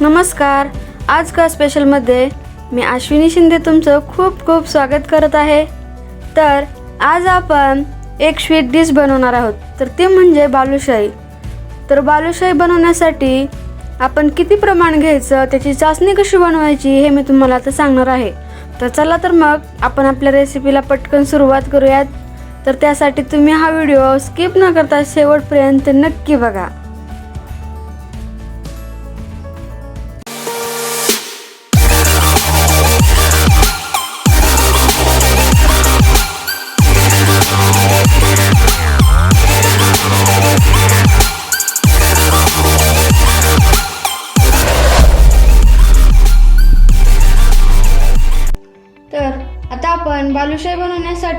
नमस्कार. आज का स्पेशलमध्ये मी अश्विनी शिंदे तुमचं खूप खूप स्वागत करत आहे. तर आज आपण एक स्वीट डिश बनवणार आहोत. तर ते म्हणजे बालुशाही तर बालुशाही बनवण्यासाठी आपण किती प्रमाण घ्यायचं त्याची चाचणी कशी बनवायची हे मी तुम्हाला आता सांगणार आहे. तर चला तर मग आपण आपल्या रेसिपीला पटकन सुरुवात करूयात. तर त्यासाठी तुम्ही हा व्हिडिओ स्किप न करता शेवटपर्यंत नक्की बघा.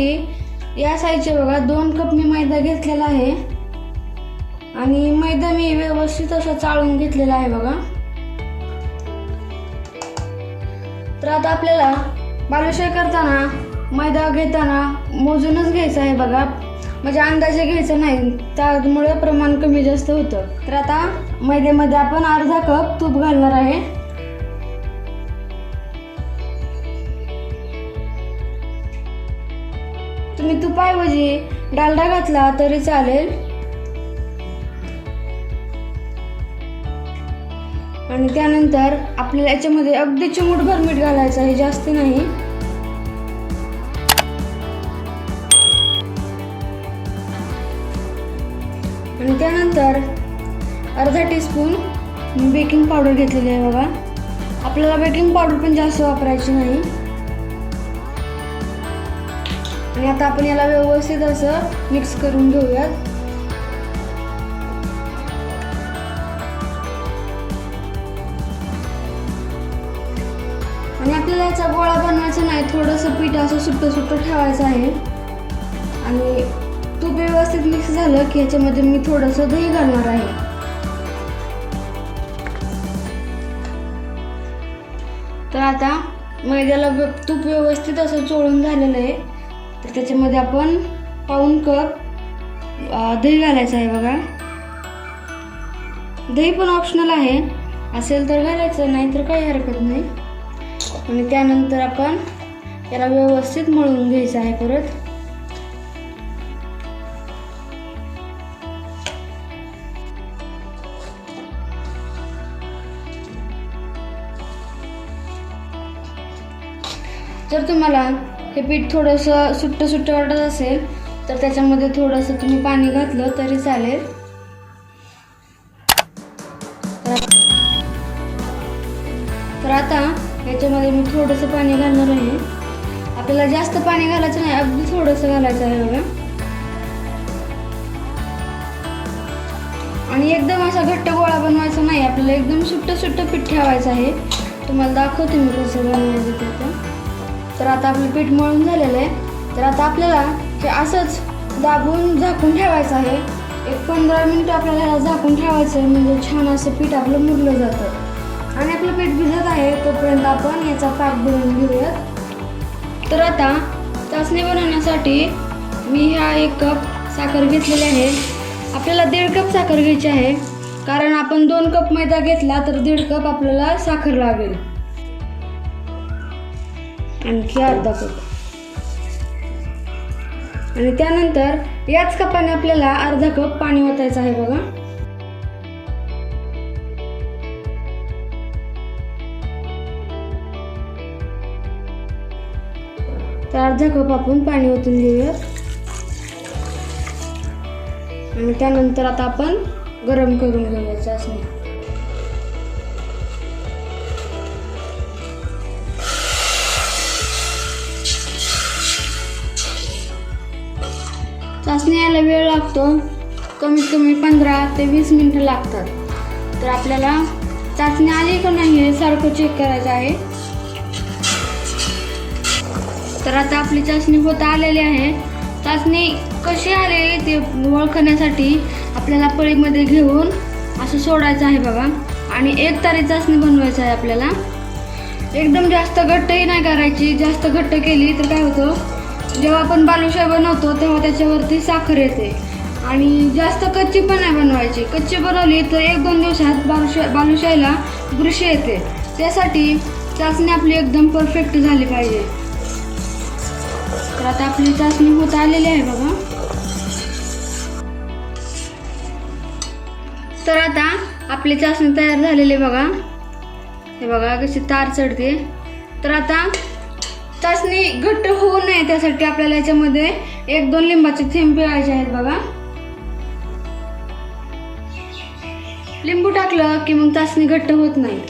करण्यासाठी या साईजचे बघा दोन कप मी मैदा घेतलेला आहे. आणि मैदा मी व्यवस्थित असा चाळून घेतलेला आहे बघा. तर आता आपल्याला बालुशाही करताना मैदा घेताना मोजूनच घ्यायचा आहे बघा. म्हणजे अंदाजे घ्यायचं नाही त्यामुळे प्रमाण कमी जास्त होतं. तर आता मैद्यामध्ये आपण अर्धा कप तूप घालणार आहे. तुम्ही तुपाऐवजी डालडा घातला तरी चालेल. आणि त्यानंतर आपल्याला याच्यामध्ये अगदी चिमूटभर मीठ घालायचं आहे जास्त नाही. आणि त्यानंतर अर्धा टीस्पून बेकिंग पावडर घेतलेली आहे बघा. आपल्याला बेकिंग पावडर पण जास्त वापरायची नाही. आणि आता आपण याला व्यवस्थित असं मिक्स करून घेऊयात. आणि आपल्याला याचा गोळा बनवायचा नाही थोडंसं पीठ असं सुट्टं सुट्टं ठेवायचं आहे. आणि तूप व्यवस्थित मिक्स झालं की याच्यामध्ये मी थोडंसं दही घालणार आहे. तर आता मैद्याला व्य- तूप व्यवस्थित असं चोळून झालेलं आहे. तर त्याच्यामध्ये आपण पाऊन कप दही घालायचं आहे बघा. दही पण ऑप्शनल आहे. असेल तर घालायचं नाही तर काही हरकत नाही. आणि त्यानंतर आपण याला व्यवस्थित मळून घ्यायचं आहे परत. जर तुम्हाला हे पीठ थोडंसं सुट्टं सुट्टं वाटत असेल तर त्याच्यामध्ये थोडंसं तुम्ही पाणी घातलं तरी चालेल. तर आता याच्यामध्ये मी थोडंसं पाणी घालणार आहे. आपल्याला जास्त पाणी घालायचं नाही अगदी थोडंसं घालायचं आहे बघा. आणि एकदम असा घट्ट गोळा बनवायचा नाही आपल्याला एकदम सुट्टं सुट्टं पीठ ठेवायचं आहे. तुम्हाला दाखवते मी कसं बनवायचं त्याचं तर आता आपलं पीठ मळून झालेलं आहे. तर आता आपल्याला हे असंच दाबून झाकून ठेवायचं आहे. एक पंधरा मिनटं आपल्याला ह्याला झाकून ठेवायचं आहे म्हणजे छान असं पीठ आपलं मुरलं जातं. आणि आपलं पीठ भिजत आहे तोपर्यंत आपण याचा पाक बनवून घेऊयात. तर आता चाचणी बनवण्यासाठी मी ह्या एक कप साखर घेतलेली आहे. आपल्याला दीड कप साखर घ्यायची आहे. कारण आपण दोन कप मैदा घेतला तर दीड कप आपल्याला साखर लागेल. आणखी अर्धा कप. आणि त्यानंतर याच कपाने आपल्याला अर्धा कप पाणी ओतायचं आहे बघा. तर अर्धा कप आपण पाणी ओतून घेऊयात. आणि त्यानंतर आता आपण गरम करून घेऊयाचं असं चाचणी यायला वेळ लागतो. कमीत कमी पंधरा ते वीस मिनटं लागतात. तर आपल्याला चाचणी आली का नाही हे सारखं चेक करायचं आहे. तर आता आपली चाचणी होत आलेली आहे. चाचणी कशी आली ते ओळखण्यासाठी आपल्याला पळीमध्ये घेऊन असं सोडायचं आहे बघा. आणि एक तारी चाचणी बनवायचं आहे आपल्याला. एकदम जास्त घट्टही नाही करायची. जास्त घट्ट केली तर काय होतं? जेव्हा आपण बालुशाही बनवतो तेव्हा त्याच्यावरती साखर येते. आणि जास्त कच्ची पण नाही बनवायची. कच्ची बनवली तर एक दोन दिवसात बालुशा बालुशाहीला बुरशी येते. त्यासाठी चाचणी आपली एकदम परफेक्ट झाली पाहिजे. तर आता आपली चाचणी होत आलेली आहे बघा. तर आता आपली चाचणी तयार झालेली आहे बघा. हे बघा कशी तार चढते. तर आता चाचणी घट्ट होऊ नये त्यासाठी आपल्याला याच्यामध्ये एक दोन लिंबाचे थेंब पिळायचे आहेत बघा. लिंबू टाकलं की मग चाचणी घट्ट होत नाही.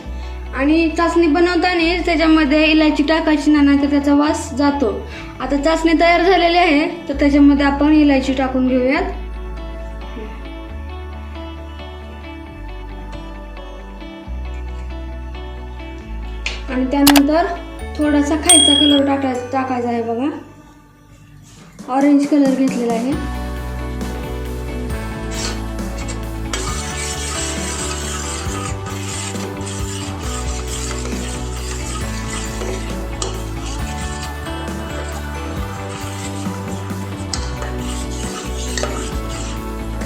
आणि चाचणी बनवताना त्याच्यामध्ये इलायची टाकायची नाही तर त्याचा वास जातो. आता चाचणी तयार झालेली आहे तर त्याच्यामध्ये आपण इलायची टाकून घेऊयात. आणि त्यानंतर थोडासा खायचा कलर टाकाय टाकायचा आहे बघा. ऑरेंज कलर घेतलेला आहे.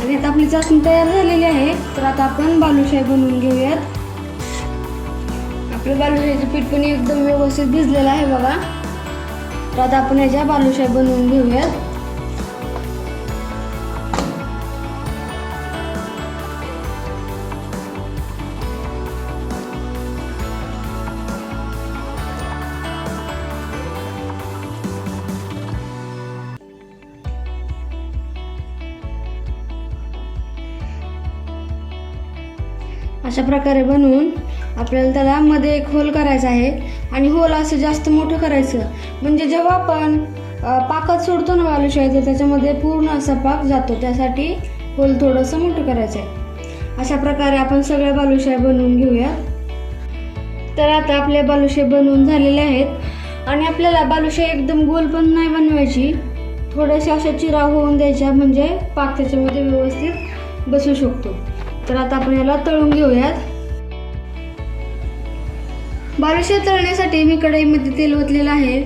आणि आता आपली चाचणी तयार झालेली आहे. तर आता आपण बालूशाही बनवून घेऊयात. आपलं बालुशाहीचं पीठ पण एकदम व्यवस्थित भिजलेलं आहे बघा. तर आता आपण याच्या बालुशाही बनवून घेऊयात. अशा प्रकारे बनवून आपल्याला त्याला मध्ये एक होल करायचा आहे. आणि होल असं जास्त मोठं करायचं. म्हणजे जेव्हा आपण पाकात सोडतो ना बालुशाही तर त्याच्यामध्ये पूर्ण असा पाक जातो. त्यासाठी होल थोडंसं मोठं करायचं आहे. अशा प्रकारे आपण सगळ्या बालुशाही बनवून घेऊयात तर आता आपल्या बालुशाही बनवून झालेले आहेत. आणि आपल्याला बालुशाही एकदम गोल पण नाही बनवायची. थोड्याशा अशा चिरा होऊन द्यायच्या म्हणजे पाक त्याच्यामध्ये व्यवस्थित बसू शकतो. तर आता आपण याला तळून घेऊयात. बालुशाही तळण्यासाठी मी कढईमध्ये तेल ओतलेलं आहे.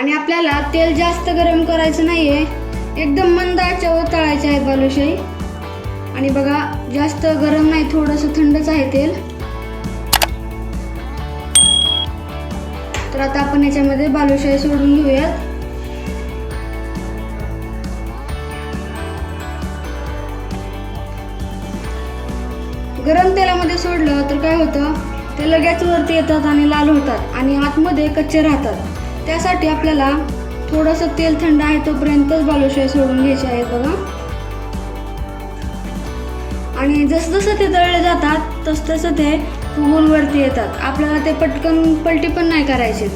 आणि आपल्याला तेल जास्त गरम करायचं नाही आहे एकदम मंद आचेवर तळायचे आहेत बालुशाही. आणि बघा जास्त गरम नाही थोडंसं थंडच आहे तेल. तर आता आपण याच्यामध्ये बालुशाही सोडून घेऊयात. गरम तेलामध्ये सोडलं तर काय होतं? ते लगेच वरती येतात आणि लाल होतात आणि आतमध्ये कच्चे राहतात. त्यासाठी आपल्याला थोडंसं तेल थंड आहे तोपर्यंतच बालुशाही सोडून घ्यायचे आहेत बघा. आणि जसं जसं ते तळले जातात तसतसं ते फुगून वरती येतात. आपल्याला ते पटकन पलटी पण नाही करायची.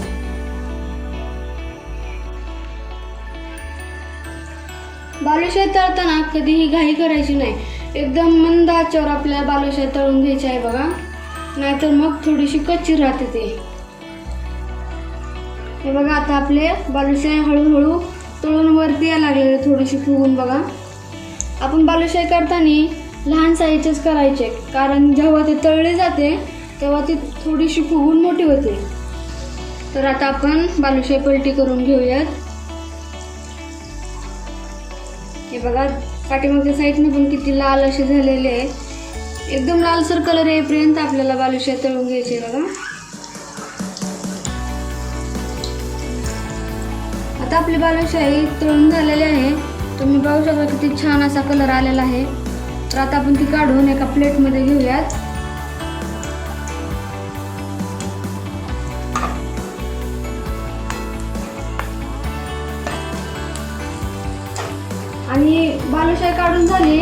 बालुशाही तळताना कधीही घाई करायची नाही. एकदम मंद आचेवर आपल्याला बालुशाही तळून घ्यायची आहे बघा. नाहीतर मग थोडीशी कच्ची राहते ते. हे बघा आता आपले बालुशाही हळूहळू तळून वरती यायला लागलेले थोडीशी फुगून बघा. आपण बालुशाही करताना लहान साईजचेच करायचे कारण जेव्हा ते तळले जाते तेव्हा ती थोडीशी फुगून मोठी होते. तर आता आपण बालुशाही पलटी करून घेऊयात. हे बघा पाठीमागच्या साईडने पण किती लाल असे झालेले आहे एकदम लालसर कलर येईपर्यंत आपल्याला बालुशाही तळून घ्यायचे बघा. आता आपली बालुशाही तळून झालेली आहे. तुम्ही पाहू शकता किती छान असा कलर आलेला आहे. तर आता आपण ती काढून एका प्लेटमध्ये घेऊयात. आणि बालुशाही काढून झाली.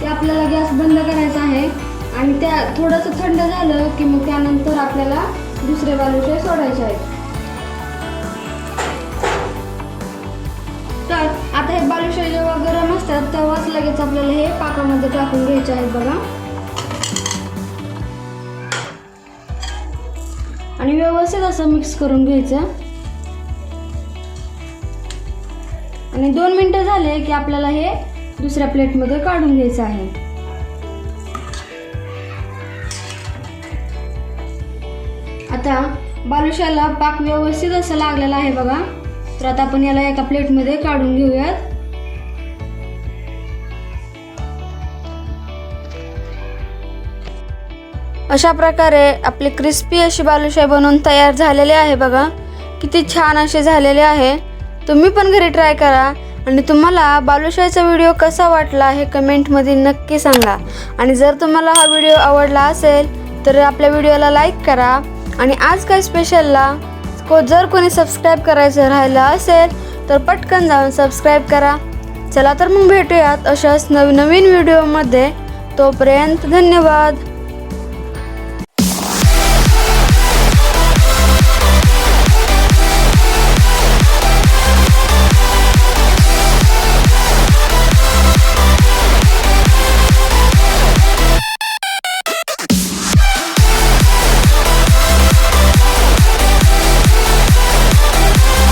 ते आपल्याला गॅस बंद करायचा आहे. आणि त्या थोडंसं थंड झालं की मग त्यानंतर आपल्याला दुसरे बालुशाही सोडायचे आहेत. तर आता हे बालुशाही जेव्हा गरम असतात तेव्हाच लगेच आपल्याला हे पाकामध्ये टाकून घ्यायचे आहेत बघा. आणि व्यवस्थित असं मिक्स करून घ्यायचं. आणि दोन मिनटं झाले की आपल्याला हे दुसऱ्या प्लेटमध्ये काढून घ्यायचं आहे. आता बालुशाला पाक व्यवस्थित असं लागलेला आहे बघा. तर आता आपण याला एका प्लेटमध्ये काढून घेऊयात. अशा प्रकारे आपली क्रिस्पी अशी बालुशाही बनवून तयार झालेली आहे बघा. किती छान असे झालेले आहे. तुम्ही पण घरी ट्राय करा. आणि तुम्हाला बालुशाहीचा व्हिडिओ कसा वाटला हे कमेंटमध्ये नक्की सांगा. आणि जर तुम्हाला हा व्हिडिओ आवडला असेल तर आपल्या व्हिडिओला लाईक करा. आणि आज काय स्पेशलला को जर कोणी सबस्क्राईब करायचं राहिलं असेल तर पटकन जाऊन सबस्क्राईब करा. चला तर मग भेटूयात अशाच नवीन नवीन व्हिडिओमध्ये. तोपर्यंत धन्यवाद.